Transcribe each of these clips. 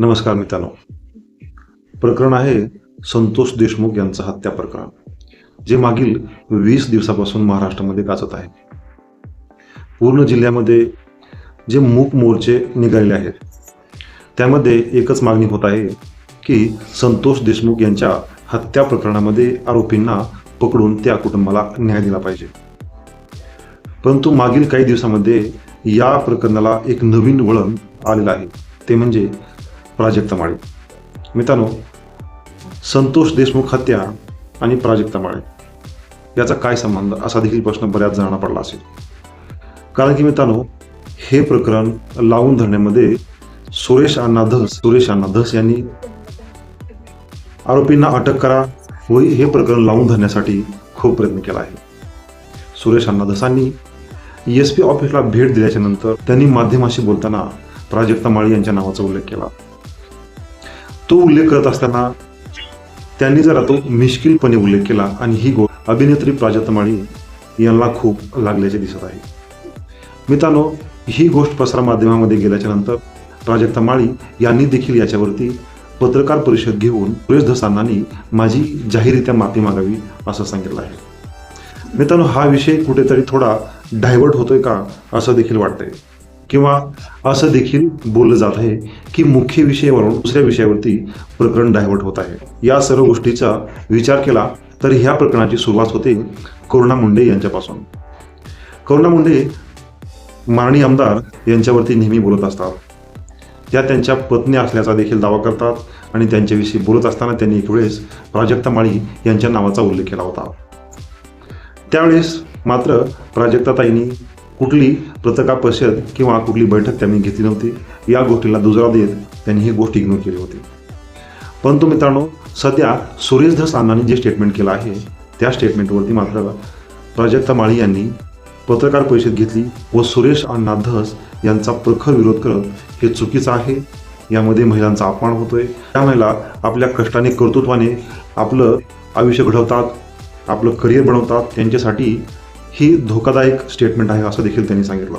नमस्कार मित्रांनो. प्रकरण आहे संतोष देशमुख यांचं हत्या प्रकरण जे मागील वीस दिवसापासून महाराष्ट्रामध्ये गाजत आहे. पूर्ण जिल्ह्यामध्ये जे मूक मोर्चे निघालेले आहेत त्यामध्ये एकच मागणी होत आहे की संतोष देशमुख यांच्या हत्या प्रकरणामध्ये आरोपींना पकडून त्या कुटुंबाला न्याय दिला पाहिजे. परंतु मागील काही दिवसामध्ये या प्रकरणाला एक नवीन वळण आलेलं आहे. ते म्हणजे प्राजक्ता माळी. मित्रांनो संतोष देशमुख हत्या आणि प्राजक्ता माळे. याचा काय संबंध? असा देखील प्रश्न बऱ्याच जणांना पडला असेल. कारण की मित्रांनो हे प्रकरण लावून धरण्यामध्ये सुरेश अण्णा धस सुरेश अण्णा धस यांनी आरोपींना अटक करा व हे प्रकरण लावून धरण्यासाठी खूप प्रयत्न केला आहे. सुरेश अण्णा धसांनी एस पी ऑफिसला भेट दिल्याच्या नंतर त्यांनी माध्यमाशी बोलताना प्राजक्ता माळी यांच्या नावाचा उल्लेख केला. तो उल्लेख करत असताना त्यांनी जरा तो मिश्किलपणे उल्लेख केला आणि ही गोष्ट अभिनेत्री प्राजक्त माळी यांना खूप लागल्याचे दिसत आहे. मित्रांनो ही गोष्ट प्रसार माध्यमामध्ये गेल्याच्यानंतर प्राजक्ता माळी यांनी देखील याच्यावरती पत्रकार परिषद घेऊन सुरेश धसांनानी माझी जाहीररित्या माफी मागावी असं सांगितलं आहे. मित्रांनो हा विषय कुठेतरी थोडा डायव्हर्ट होतोय का असं देखील वाटतंय. किंवा असं देखील बोललं जात आहे की मुख्य विषयावरून दुसऱ्या विषयावरती प्रकरण डायव्हर्ट होत आहे. या सर्व गोष्टीचा विचार केला तर ह्या प्रकरणाची सुरुवात होते करुणा मुंडे यांच्यापासून. करुणा मुंडे माननीय आमदार यांच्यावरती नेहमी बोलत असतात. त्या त्यांच्या पत्नी असल्याचा देखील दावा करतात आणि त्यांच्याविषयी बोलत असताना त्यांनी एक वेळेस प्राजक्ता माळी यांच्या नावाचा उल्लेख केला होता. त्यावेळेस मात्र प्राजक्ताताईंनी कुठली पत्रकार परिषद किंवा कुठली बैठक त्यांनी घेतली नव्हती. या गोष्टीला दुजरा देत त्यांनी ही गोष्ट इग्नोर केली होती. परंतु मित्रांनो सध्या सुरेश धस अण्णांनी जे स्टेटमेंट केलं आहे त्या स्टेटमेंटवरती मात्र प्राजक्ता माळी यांनी पत्रकार परिषद घेतली व सुरेश अण्णा धस यांचा प्रखर विरोध करत हे चुकीचं आहे. यामध्ये महिलांचा अपमान होतोय. त्या महिला आपल्या कष्टाने कर्तृत्वाने आपलं आयुष्य घडवतात आपलं करिअर बनवतात. त्यांच्यासाठी ही धोकादायक स्टेटमेंट आहे असं देखील त्यांनी सांगितलं.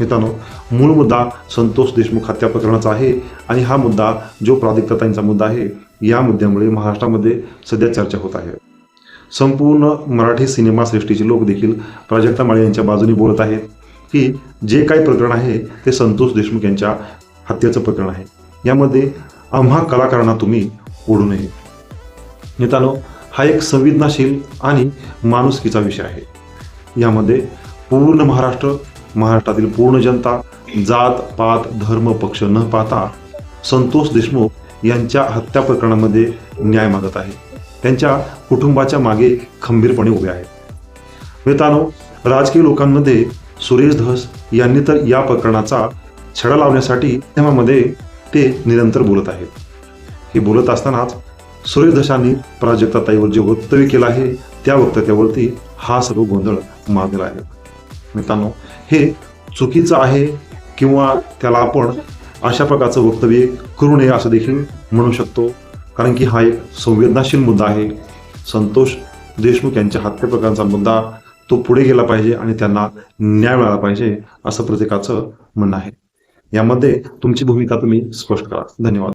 मित्रांनो मूळ मुद्दा संतोष देशमुख हत्या प्रकरणाचा आहे आणि हा मुद्दा जो प्राधिकतांचा मुद्दा आहे या मुद्द्यामुळे महाराष्ट्रामध्ये सध्या चर्चा होत आहे. संपूर्ण मराठी सिनेमा सृष्टीचे लोक देखील प्राजक्ता माळे यांच्या बाजूने बोलत आहेत की जे काही प्रकरण आहे ते संतोष देशमुख यांच्या हत्येचं प्रकरण आहे. यामध्ये आम्हा कलाकारांना तुम्ही ओढू नये. मित्रांनो हा एक संवेदनाशील आणि माणुसकीचा विषय आहे. यामध्ये पूर्ण महाराष्ट्र महाराष्ट्रातील पूर्ण जनता जात पात धर्म पक्ष न पाहता संतोष देशमुख यांच्या हत्या प्रकरणामध्ये न्याय मागत आहे. त्यांच्या कुटुंबाच्या मागे खंबीरपणे उभे आहेत. मित्रांनो राजकीय लोकांमध्ये सुरेश धस यांनी तर या प्रकरणाचा छडा लावण्यासाठी माध्यमामध्ये ते निरंतर बोलत आहेत. हे बोलत असतानाच सुरेश धसांनी प्राजक्ताताईवर जे वक्तव्य केलं आहे त्या वक्तव्यावरती हा सर्व गोंधळ माजलेला आहे. मित्रांनो हे चुकीचं आहे किंवा त्याला आपण अशा प्रकारचं वक्तव्य करू नये असं देखील म्हणू शकतो. कारण की हा एक संवेदनाशील मुद्दा आहे. संतोष देशमुख यांच्या हत्येप्रकारचा मुद्दा तो पुढे गेला पाहिजे आणि त्यांना न्याय मिळाला पाहिजे असं प्रत्येकाचं म्हणणं आहे. यामध्ये तुमची भूमिका तुम्ही स्पष्ट करा. धन्यवाद.